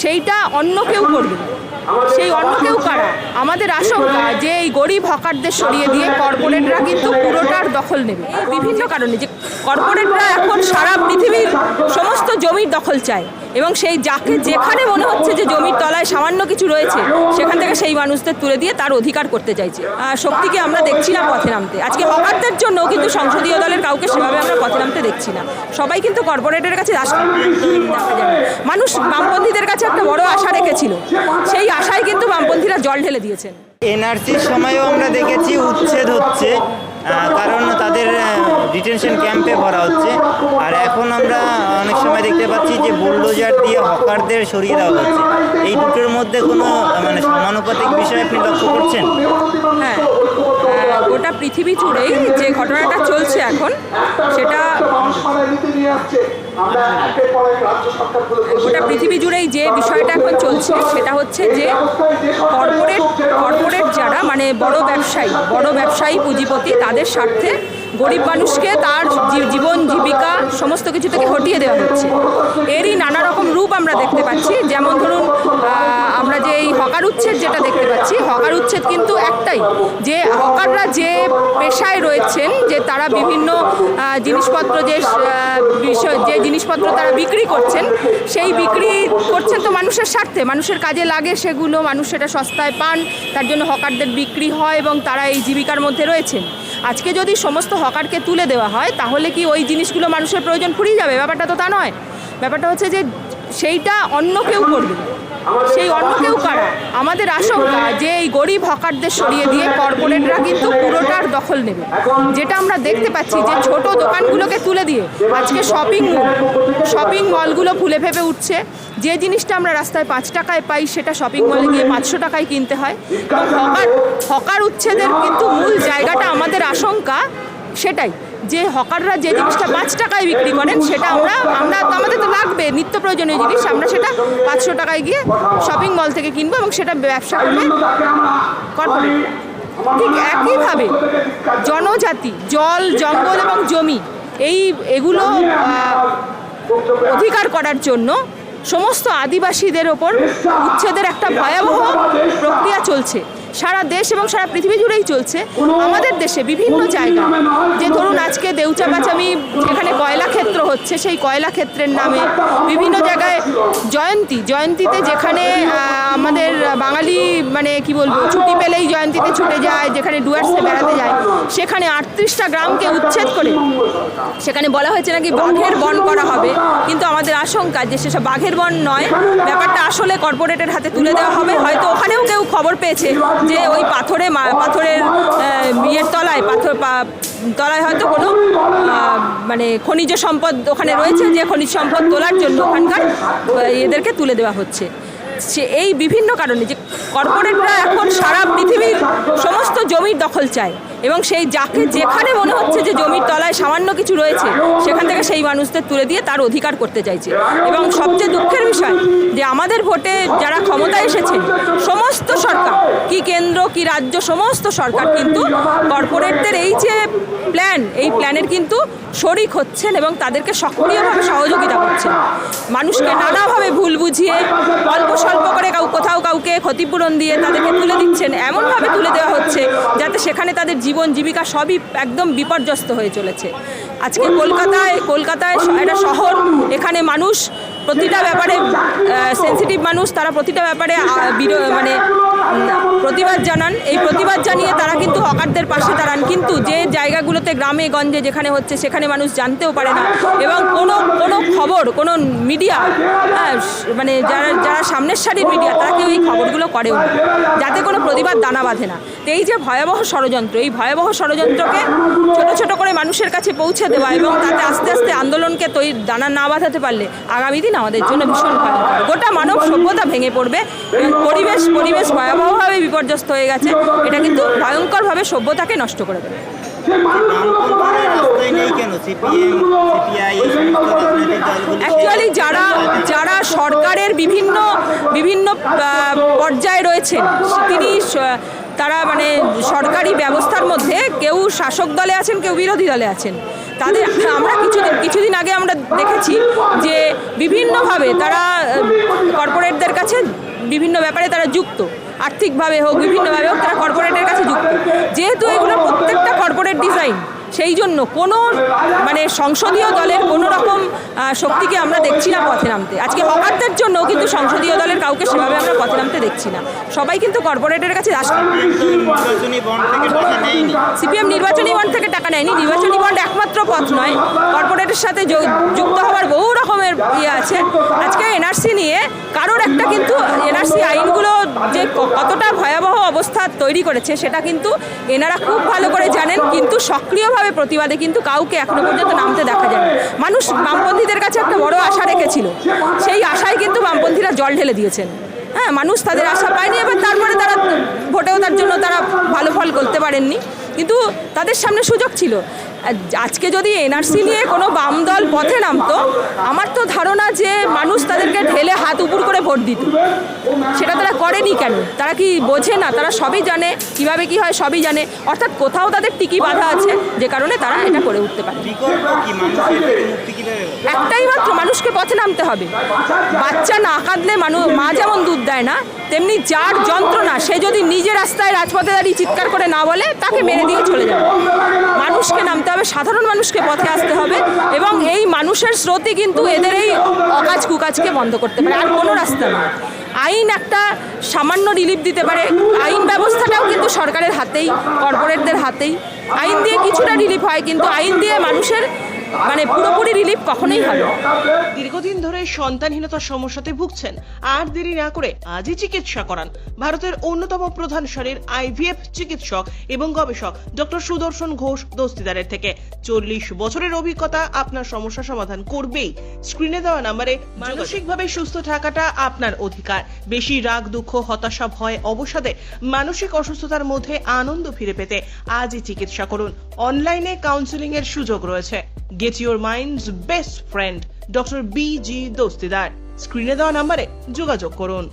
সেইটা অন্য কেউ করবে। সেই অন্য কেউ কারা? আমাদের আশঙ্কা যে এই গরিব হকারদের সরিয়ে দিয়ে কর্পোরেটরা কিন্তু পুরোটার দখল নেবে। বিভিন্ন কারণে যে কর্পোরেটরা এখন সারা পৃথিবীর সমস্ত জমির দখল চায় এবং সেই যাকে যেখানে মনে হচ্ছে যে জমির তলায় সামান্য কিছু রয়েছে, সেখান থেকে সেই মানুষদের তুলে দিয়ে তার অধিকার করতে চাইছে। শক্তিকে আমরা দেখছি না পথে নামতে। আজকে হকারদের জন্য কিন্তু সংসদীয় দলের কাউকে সেভাবে আমরা পথে নামতে দেখছি না। সবাই কিন্তু কর্পোরেটের কাছে। মানুষ বামপন্থীদের কাছে একটা বড় আশা রেখেছিল। সেই আশায় কিন্তু বামপন্থীরা জল ঢেলে দিয়েছেন। এনআরসির সময়ও আমরা দেখেছি উচ্ছেদ হচ্ছে। কারণ তাদের ডিটেনশন ক্যাম্পে ভরা হচ্ছে। আর এখন আমরা অনেক সময় দেখতে পাচ্ছি যে বুলডোজার দিয়ে হকারদের সরিয়ে দেওয়া হচ্ছে। এই দুটোর মধ্যে কোনো মানে সমানুপাতিক বিষয় আপনি লক্ষ্য করছেন? হ্যাঁ গোটা পৃথিবী জুড়েই যে ঘটনাটা চলছে এখন, সেটা গোটা পৃথিবী জুড়েই যে বিষয়টা এখন চলছে সেটা হচ্ছে যে কর্পোরেট কর্পোরেট যারা মানে বড় ব্যবসায়ী বড় ব্যবসায়ী পুঁজিপতি তাদের স্বার্থে গরিব মানুষকে তার জীবন জীবিকা সমস্ত কিছু থেকে হটিয়ে দেওয়া হচ্ছে। এরই নানা রকম রূপ আমরা দেখতে পাচ্ছি। যেমন ধরুন আমরা যে এই হকার উচ্ছেদ যেটা দেখতে পাচ্ছি হকার উচ্ছেদ কিন্তু একটাই যে হকাররা যে পেশায় রয়েছেন যে তারা বিভিন্ন জিনিসপত্র যে বিষয়, যে জিনিসপত্র তারা বিক্রি করছেন, সেই বিক্রি করছেন তো মানুষের স্বার্থে। মানুষের কাজে লাগে সেগুলো, মানুষ সেটা সস্তায় পান, তার জন্য হকারদের বিক্রি হয় এবং তারা এই জীবিকার মধ্যে রয়েছেন। আজকে যদি সমস্ত হকারকে তুলে দেওয়া হয়, তাহলে কি ওই জিনিসগুলো মানুষের প্রয়োজন ফুরিয়ে যাবে? ব্যাপারটা তো তা নয়। ব্যাপারটা হচ্ছে যে, সেইটা অন্য কেউ করবে সেই অন্য কেউ কারা? আমাদের আশঙ্কা যে এই গরিব হকারদের সরিয়ে দিয়ে কর্পোরেটরা কিন্তু পুরোটার দখল নেবে। যেটা আমরা দেখতে পাচ্ছি যে ছোট দোকানগুলোকে তুলে দিয়ে আজকে শপিং মল শপিং মলগুলো ফুলে ফেপে উঠছে। যে জিনিসটা আমরা রাস্তায় পাঁচ টাকায় পাই সেটা শপিং মলে গিয়ে পাঁচশো টাকায় কিনতে হয়। এবং হকার হকার উচ্ছেদের কিন্তু মূল জায়গাটা আমাদের আশঙ্কা সেটাই। যে হকাররা যে জিনিসটা পাঁচ টাকায় বিক্রি করেন, সেটা আমরা আমরা তো আমাদের তো লাগবে, নিত্য প্রয়োজনীয় জিনিস, আমরা সেটা পাঁচশো টাকায় গিয়ে শপিং মল থেকে কিনবো এবং সেটা ব্যবসা করবে ঠিক একইভাবে জনজাতি, জল, জঙ্গল এবং জমি, এই, এগুলো অধিকার করার জন্য সমস্ত আদিবাসীদের ওপর উচ্ছেদের একটা ভয়াবহ প্রক্রিয়া চলছে। সারা দেশ এবং সারা পৃথিবী জুড়েই চলছে। আমাদের দেশে বিভিন্ন জায়গা যে ধরুন আজকে দেউচাপাচামি যেখানে কয়লা ক্ষেত্র হচ্ছে সেই কয়লা ক্ষেত্রের নামে বিভিন্ন জায়গায় জয়ন্তী জয়ন্তীতে যেখানে আমাদের বাঙালি মানে কি বলব ছুটি পেলেই জয়ন্তীতে ছুটে যায় যেখানে ডুয়ার্সে বেড়াতে যায়। সেখানে আটত্রিশটা গ্রামকে উচ্ছেদ করে। সেখানে বলা হয়েছে নাকি বাঘের বন করা হবে। কিন্তু আশঙ্কা যে সেসব বাঘের বন নয়। ব্যাপারটা আসলে কর্পোরেটের হাতে তুলে দেওয়া হবে। হয়তো ওখানেও কেউ খবর পেয়েছে যে ওই পাথরে পাথরের ইয়ের তলায়, পাথর তলায় হয়তো কোনো মানে খনিজ সম্পদ ওখানে রয়েছে যে খনিজ সম্পদ তোলার জন্য ওখানকার এদেরকে তুলে দেওয়া হচ্ছে। সে এই বিভিন্ন কারণে যে কর্পোরেটরা এখন সারা পৃথিবীর সমস্ত জমির দখল চায়। এবং সেই যাকে যেখানে মনে হচ্ছে যে জমির তলায় সামান্য কিছু রয়েছে, সেখান থেকে সেই মানুষদের তুলে দিয়ে তার অধিকার করতে চাইছে। এবং সবচেয়ে দুঃখের বিষয় যে আমাদের ভোটে যারা ক্ষমতায় এসেছে সমস্ত সরকার, কি কেন্দ্র, কি রাজ্য, সমস্ত সরকার কিন্তু কর্পোরেটদের এই যে প্ল্যান এই প্ল্যানের কিন্তু শরিক হচ্ছেন এবং তাদেরকে সক্রিয়ভাবে সহযোগিতা করছেন। মানুষকে নানাভাবে ভুল বুঝিয়ে, অল্প স্বল্প করে কাউ, কোথাও কাউকে ক্ষতিপূরণ দিয়ে তাদেরকে তুলে দিচ্ছেন, এমনভাবে তুলে দেওয়া হচ্ছে যাতে সেখানে তাদের জীবন জীবিকা সবই একদম বিপর্যস্ত হয়ে চলেছে। আজকে কলকাতায় কলকাতায় একটা শহর এখানে মানুষ প্রতিটা ব্যাপারে সেন্সিটিভ মানুষ তারা প্রতিটা ব্যাপারে মানে প্রতিবাদ জানান। এই প্রতিবাদ জানিয়ে তারা কিন্তু হকারদের পাশে দাঁড়ান। কিন্তু যে জায়গাগুলোতে গ্রামে গঞ্জে যেখানে হচ্ছে সেখানে মানুষ জানতেও পারে না। এবং কোনো কোনো খবর কোনো মিডিয়া হ্যাঁ, মানে যারা যারা সামনের সারির মিডিয়া তারা কেউ এই খবরগুলো করেও যাতে কোনো প্রতিবাদ দানা বাঁধে না। তো এই যে ভয়াবহ ষড়যন্ত্র এই ভয়াবহ ষড়যন্ত্রকে ছোট ছোট করে মানুষের কাছে পৌঁছে দেওয়া এবং তাতে আস্তে আস্তে আন্দোলনকে তৈরি দানা না বাঁধাতে পারলে আগামী দিন আমাদের জন্য ভীষণ ভয়ঙ্কর। গোটা মানব সভ্যতা ভেঙে পড়বে। পরিবেশ পরিবেশ ভয়াবহভাবে বিপর্যস্ত হয়ে গেছে এটা কিন্তু ভয়ঙ্করভাবে সভ্যতাকে নষ্ট করে দেবে। অ্যাকচুয়ালি যারা যারা সরকারের বিভিন্ন বিভিন্ন পর্যায়ে রয়েছেন তিনি তারা মানে সরকারি ব্যবস্থার মধ্যে কেউ শাসক দলে আছেন কেউ বিরোধী দলে আছেন। তাদের আমরা কিছুদিন কিছুদিন আগে আমরা দেখেছি যে বিভিন্নভাবে তারা কর্পোরেটদের কাছে বিভিন্ন ব্যাপারে তারা যুক্ত। আর্থিকভাবে হোক বিভিন্নভাবে হোক তারা কর্পোরেটের কাছে যুক্ত। যেহেতু এগুলো প্রত্যেকটা কর্পোরেট ডিজাইন সেই জন্য কোনো মানে সংসদীয় দলের কোনো রকম শক্তিকে আমরা দেখছি না পথে নামতে। আজকে হকারদের জন্য কিন্তু সংসদীয় দলের কাউকে সেভাবে আমরা পথে নামতে দেখছি না। সবাই কিন্তু কর্পোরেটের কাছে আসছে সিপিএম নির্বাচনী বন্ড থেকে টাকা নেয়নি। নির্বাচনী বন্ড একমাত্র পথ নয় কর্পোরেটের সাথে যুক্ত হওয়ার বহু রকমের ইয়ে আছে। আজকে এনআরসি নিয়ে কারোর একটা কিন্তু এনআরসি আইনগুলো যে ক- কতটা ভয়াবহ অবস্থা তৈরি করেছে সেটা কিন্তু এনারা খুব ভালো করে জানেন, কিন্তু সক্রিয়ভাবে প্রতিবাদে কিন্তু কাউকে এখনও পর্যন্ত নামতে দেখা যায়নি। মানুষ বামপন্থীদের কাছে একটা বড় আশা রেখেছিল। সেই আশায় কিন্তু বামপন্থীরা জল ঢেলে দিয়েছেন। হ্যাঁ মানুষ তাদের আশা পায়নি, এবার তারপরে তারা ভোটেও তার জন্য তারা ভালো ফল করতে পারেননি। কিন্তু তাদের সামনে সুযোগ ছিল। আজকে যদি এনআরসি নিয়ে কোনো বাম দল পথে নামতো, আমার তো ধারণা যে মানুষ তাদেরকে ঢেলে হাত উপর করে ভোট দিত। সেটা তারা করেনি কেন? তারা কি বোঝে না? তারা সবই জানে। কীভাবে কি হয় সবই জানে। অর্থাৎ কোথাও তাদের টিকি বাধা আছে, যে কারণে তারা এটা করে উঠতে পারে? একটাই মাত্র মানুষকে পথে নামতে হবে। বাচ্চা না কাঁদলে মানুষ মা যেমন দুধ দেয় না, তেমনি যার যন্ত্রণা, সে যদি নিজে রাস্তায় রাজপথে দাঁড়িয়ে চিৎকার করে না বলে, তাকে মেরে দিয়ে চলে যাবে। হবে সাধারণ মানুষকে পথে আসতে হবে এবং এই মানুষের স্রোতই কিন্তু এদের এই অকাজ কুকাজকে বন্ধ করতে পারে, আর কোনো রাস্তা নয় আইন একটা সামান্য রিলিফ দিতে পারে। আইন ব্যবস্থাটাও কিন্তু সরকারের হাতেই কর্পোরেটদের হাতেই। আইন দিয়ে কিছুটা রিলিফ হয়, কিন্তু আইন দিয়ে মানুষের মানে পুরোপুরি রিলিফ কখনোই হবে। দীর্ঘদিন ধরে সন্তানহীনতার সমস্যাতে ভুগছেন, আর দেরি না করে আজই চিকিৎসা করান। ভারতের অন্যতম প্রধান সারির আইভিএফ চিকিৎসক এবং গবেষক ডক্টর সুদর্শন ঘোষ দস্তিদারের থেকে। চল্লিশ বছরের অভিজ্ঞতা আপনার সমস্যা সমাধান করবেই। স্ক্রিনে দেওয়া নাম্বারে মানসিকভাবে সুস্থ থাকাটা আপনার অধিকার। বেশি রাগ, দুঃখ, হতাশা, ভয়, অবসাদে মানসিক অসুস্থতার মধ্যে আনন্দ ফিরে পেতে আজই চিকিৎসা করুন। অনলাইনে কাউন্সিলিং এর সুযোগ রয়েছে। Get your minds best friend doctor B G Dastidar স্ক্রিনে দেওয়া নাম্বারে যোগাযোগ করুন।